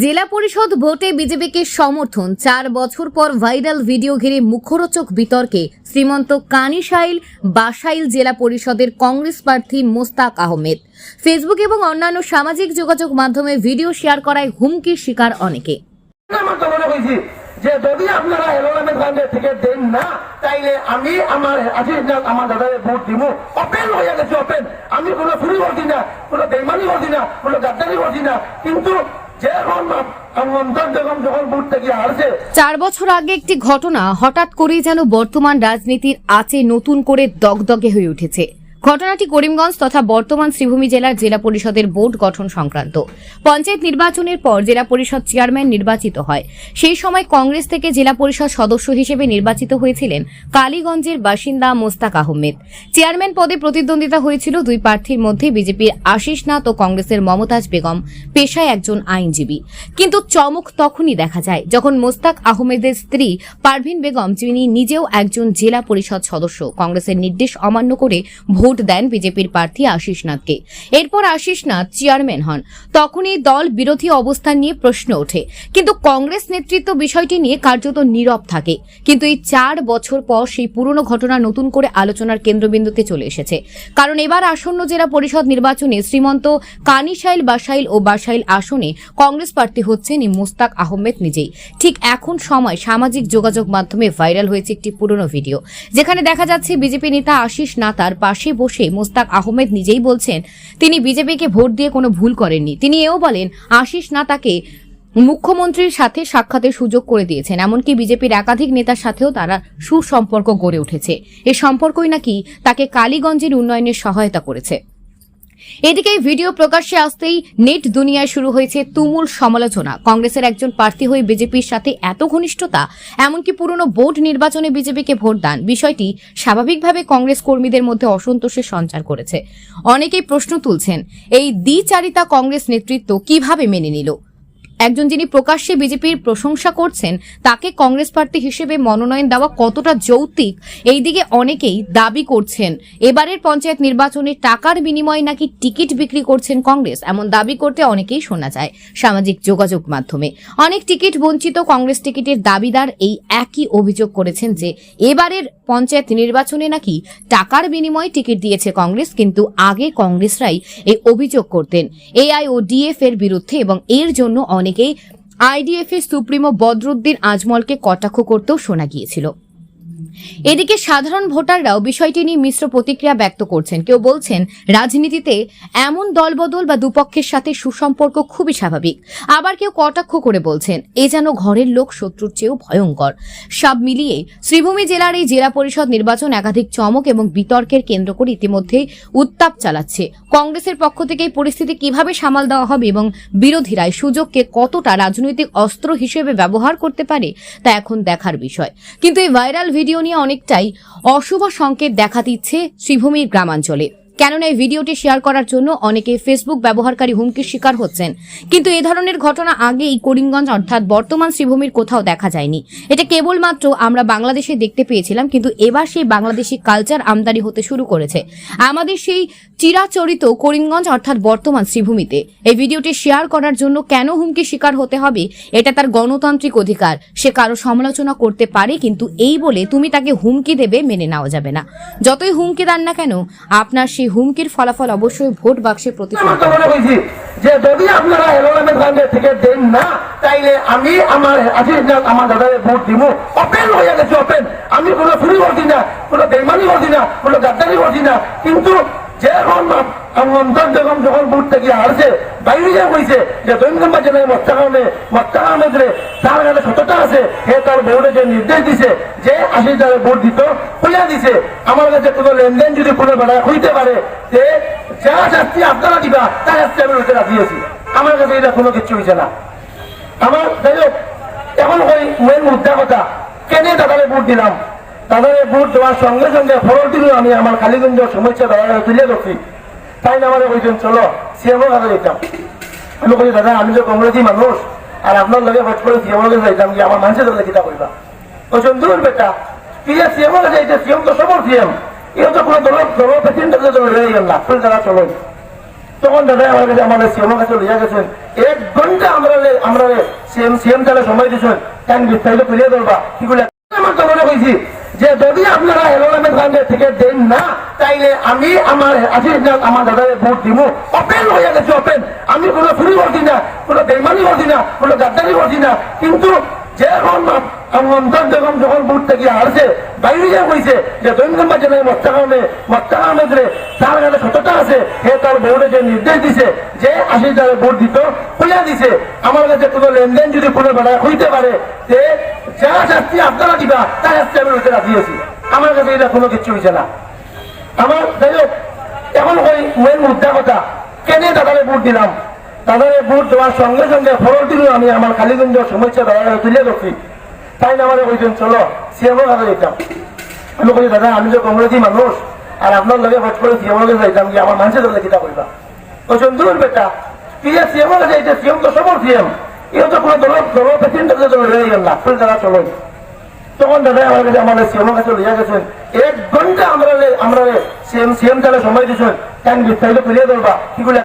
জেলা পরিষদ ভোটে বিজেপিকে সমর্থন। চার বছর পর ভাইরাল ভিডিও ঘিরে মুখরোচক বিতর্কে শ্রীমন্ত কানিশাইল, বাসাইল জেলা পরিষদের কংগ্রেস প্রার্থী মোস্তাক আহমেদ। ফেসবুক এবং অন্যান্য সামাজিক যোগাযোগ মাধ্যমে ভিডিও শেয়ার করায় হুমকির শিকার অনেকে। আমি কোনো করছি না, কোনো বেমানি করছি না, কোনো গাদ্দারি করছি না। কিন্তু চার বছর আগে একটি ঘটনা হঠাৎ করেই যেন বর্তমান রাজনীতির আছে নতুন করে দগদগে হয়ে উঠেছে। ঘটনাটি করিমগঞ্জ তথা বর্তমান শ্রীভূমি জেলার জেলা পরিষদের বোর্ড গঠন সংক্রান্ত। পঞ্চায়েত নির্বাচনের পর জেলা পরিষদ চেয়ারম্যান নির্বাচিত হয়। সেই সময় কংগ্রেস থেকে জেলা পরিষদ সদস্য হিসেবে নির্বাচিত হয়েছিলেন কালীগঞ্জের বাসিন্দা মোস্তাক আহমেদ। চেয়ারম্যান পদে প্রতিদ্বন্দ্বিতা হয়েছিল দুই প্রার্থীর মধ্যে বিজেপির আশিস নাথ ও কংগ্রেসের মমতাজ বেগম, পেশায় একজন আইনজীবী। কিন্তু চমক তখনই দেখা যায় যখন মোস্তাক আহমেদের স্ত্রী পারভিন বেগম, যিনি নিজেও একজন জেলা পরিষদ সদস্য, কংগ্রেসের নির্দেশ অমান্য করে ভোট দেন বিজেপির প্রার্থী আশিস নাথকে। এরপর আশিস নাথ চেয়ারম্যান হন। তখনই দল বিরোধী অবস্থান নিয়ে প্রশ্ন ওঠে। কিন্তু কংগ্রেস নেতৃত্ব বিষয়টি নিয়ে কার্যত নীরব থাকে। কিন্তু এই চার বছর পর সেই পুরনো ঘটনা নতুন করে আলোচনার কেন্দ্রবিন্দুতে চলে এসেছে। কারণ এবার আসন্ন জেলা পরিষদ নির্বাচনে শ্রীমন্ত কানিশাইল বাসাইল ও বাসাইল আসনে কংগ্রেস প্রার্থী হচ্ছেন মোস্তাক আহমেদ নিজেই। ঠিক এখন সময় সামাজিক যোগাযোগ মাধ্যমে ভাইরাল হয়েছে একটি পুরনো ভিডিও। যেখানে দেখা যাচ্ছে বিজেপি নেতা আশিস নাতার পাশে বসে মোস্তাক আহমেদ নিজেই বলছেন, তিনি বিজেপিকে ভোট দিয়ে কোনো ভুল করেননি। তিনি এও বলেন, আশিস না তাকে মুখ্যমন্ত্রীর সাথে সাক্ষাতের সুযোগ করে দিয়েছেন, এমনকি বিজেপির একাধিক নেতার সাথেও তারা সুসম্পর্ক গড়ে উঠেছে। এ সম্পর্কই নাকি তাকে কালীগঞ্জের উন্নয়নের সহায়তা করেছে। এদিকে ভিডিও প্রকাশ্যে আসতেই নেট দুনিয়ায় শুরু হয়েছে তুমুল সমালোচনা। কংগ্রেসের একজন প্রার্থী হয়ে বিজেপির সাথে এত ঘনিষ্ঠতা, এমনকি পুরনো বোর্ড নির্বাচনে বিজেপিকে ভোট দান, বিষয়টি স্বাভাবিকভাবে কংগ্রেস কর্মীদের মধ্যে অসন্তোষের সঞ্চার করেছে। অনেকেই প্রশ্ন তুলছেন, এই দ্বিচারিতা কংগ্রেস নেতৃত্ব কীভাবে মেনে নিল? একজন যিনি প্রকাশ্যে বিজেপির প্রশংসা করছেন, তাকে কংগ্রেস প্রার্থী হিসেবে মনোনয়ন দেওয়া কতটা যৌক্তিক এইদিকে অনেকেই দাবি করছেন। এবারের পঞ্চায়েত নির্বাচনে টাকার বিনিময়ে নাকি টিকিট বিক্রি করছেন কংগ্রেস, এমন দাবি করতে অনেকেই শোনা যায় সামাজিক যোগাযোগ মাধ্যমে। অনেক টিকিট বঞ্চিত কংগ্রেস টিকিটের দাবিদার এই একই অভিযোগ করেছেন যে, এবারের পঞ্চায়েত নির্বাচনে নাকি টাকার বিনিময়ে টিকিট দিয়েছে কংগ্রেস, কিন্তু আগে কংগ্রেসরাই এই অভিযোগ করতেন। এআই ও ডিএফ এর বিরুদ্ধে এবং এর জন্য অনেকেই আইডিএফ এর সুপ্রিমো বদরুদ্দিন আজমলকে কটাক্ষ করতেও শোনা গিয়েছিল। এদিকে সাধারণ ভোটাররাও বিষয়টি নিয়ে মিশ্র প্রতিক্রিয়া ব্যক্ত করছেন। কেউ বলছেন, রাজনীতিতে এমন দলবদল বা দুপক্ষের সাথে সুসম্পর্ক খুবই স্বাভাবিক। আবার কেউ কটাক্ষ করে বলছেন, এ যেন ঘরের লোক শত্রুর চেয়েও ভয়ঙ্কর। সব মিলিয়ে শ্রীভূমি জেলার এই জেলা পরিষদ নির্বাচন একাধিক চমক এবং বিতর্কের কেন্দ্র করে ইতিমধ্যে উত্তাপ চালাচ্ছে। কংগ্রেসের পক্ষ থেকে এই পরিস্থিতি কীভাবে সামাল দেওয়া হবে এবং বিরোধীরা সুযোগকে কতটা রাজনৈতিক অস্ত্র হিসেবে ব্যবহার করতে পারে, তা এখন দেখার বিষয়। কিন্তু এই ভাইরাল ভিডিও নিয়ে অনেকটাই অশুভ সংকেত দেখা দিচ্ছে শ্রীভূমির গ্রামাঞ্চলে। কেননা এই ভিডিওটি শেয়ার করার জন্য অনেকে ফেসবুক ব্যবহারকারী হুমকির শিকার হচ্ছেন। কিন্তু এ ধরনের ঘটনা আগে এই করিমগঞ্জ অর্থাৎ বর্তমান শ্রীভূমির কোথাও দেখা যায়নি। এটা কেবলমাত্র আমরা বাংলাদেশে দেখতে পেয়েছিলাম, কিন্তু এবার সেই বাংলাদেশি কালচার আমদানি হতে শুরু করেছে। আমাদের সেই চিরাচরিত করিমগঞ্জ অর্থাৎ বর্তমান শ্রীভূমিতে। এই ভিডিওটি শেয়ার করার জন্য কেন হুমকির শিকার হতে হবে, এটা তার গণতান্ত্রিক অধিকার। সে কারও সমালোচনা করতে পারে, কিন্তু এই বলে তুমি তাকে হুমকি দেবে মেনে নেওয়া যাবে না। যতই হুমকি দেন না কেন, আপনার সেই হুমকির ফলাফল অবশ্যই ভোট বাক্সে হয়েছি যে যদি আপনারা থেকে দেন না, তাইলে আমি আমার আমার ভোট দিব। ওপেন হয়ে গেছে ওপেন আমি কোনো চুরি করছি না, কোনো বেমানি করছি না, কোনো গাদ্দারি করছি না। কিন্তু যখন ভোট থেকে হারছে বাইরে যা কইছে যে দৈনিক বাজারে মস্তাক আহমেদ মস্তাক আহমেদ রে তার যে দিছে, যে ভোট দিত কাছে কোনো লেনদেন যদি কোনো বেড়া হইতে পারে যে যা শাস্তি আপনারা দিবা তার শাস্তি আমি রাজি আছি। আমার কাছে এটা কোনো কিছু হয়েছে না। আমার যাই হোক এখন ওই মেন মুদ্রা কথা, কেন দাদারে ভোট দিলাম? দাদারে ভোট দেওয়ার সঙ্গে সঙ্গে ফরল আমি আমার কালীগঞ্জ সমস্যা দাদা তুলে ধরছি। তাই না আমার কইছেন, চলো সিএমও কাছে যেতাম আমি বলি দাদা, আমি তো কংগ্রেসি মানুষ, আর আপনার লগে ভোট করে সিএমও কাছে যাইতাম কি আমার মানুষের দলে কিতা করবা কইছেন দূর বেটা, কি যে সিএমও কাছে এটা সিএম তো সবর সিএম এও তো কোনো দল দল প্রেসিডেন্ট কাছে রয়ে গেল না ফুল দাদা চলো। তখন দাদা আমার কাছে আমাদের সিএমও কাছে লইয়া গেছেন। এক ঘণ্টা আমরা আমরা সিএম সিএম তাহলে সময় দিছেন। কেন বিস্তারিত তুলিয়ে ধরবা। এগুলো আমার তো মনে হয়েছি যে যদি আপনারা এলোলামের গান্ধে থেকে দেন না, তাইলে আমি আমার আজিজ আমার দাদারে ভোট দিব ওপেন হয়ে গেছে ওপেন আমি কোনো চুরি করছি না, কোনো বেমানি করছি না, কোনো গাদ্দারি করছি না। কিন্তু যে অন্তর যখন থেকে হারছে, বাইরে যা কইছে যে তার কাছে সততা আছে তার বোর্ডে যে নির্দেশ দিছে, যে আশিস দ্বারা ভোট দিত খুলে দিছে। আমার কাছে কোনো লেনদেন যদি কোনো বেড়া হইতে পারে যে যা শাস্তি আপনারা দিবা তার শাস্তি আমি হইতে রাজি আছি আমার কাছে এটা কোনো কিছু হয়েছে না। আমার যাই হোক এখন ওই মেন মুদ্রা কথা, কেনে দাদারে ভোট দিলাম? দাদারে ভোট দেওয়ার সঙ্গে সঙ্গে ফরল দিল আমি আমার কালীগঞ্জ সমস্যা দাদারে তুলে ধরছি। তাই না আমাদের কইছেন, চলো সিএমও কাছে যেতাম আমি কই দাদা, আমি তো কংগ্রেসি মানুষ, আর আপনার লগে ভোট করে সিএমও কাছে যাইতাম কি আমার মানুষের দলে কিতা করবা কইছেন, দূর বেটা যে সিএমও কাছে যাইতে সিএম তো সবর সিএম এও কোনো দল দল প্রেসিডেন্ট কাছে দল রয়ে গেল দাদা চলো তখন দাদা আমার কাছে আমাদের সিএমের কাছে লইয়া গেছেন। এক ঘণ্টা আমরা আমরা সিএম সিএম তাহলে সময় দিয়েছেন কেন বিস্তারিত ফিরিয়ে ধরবা? কি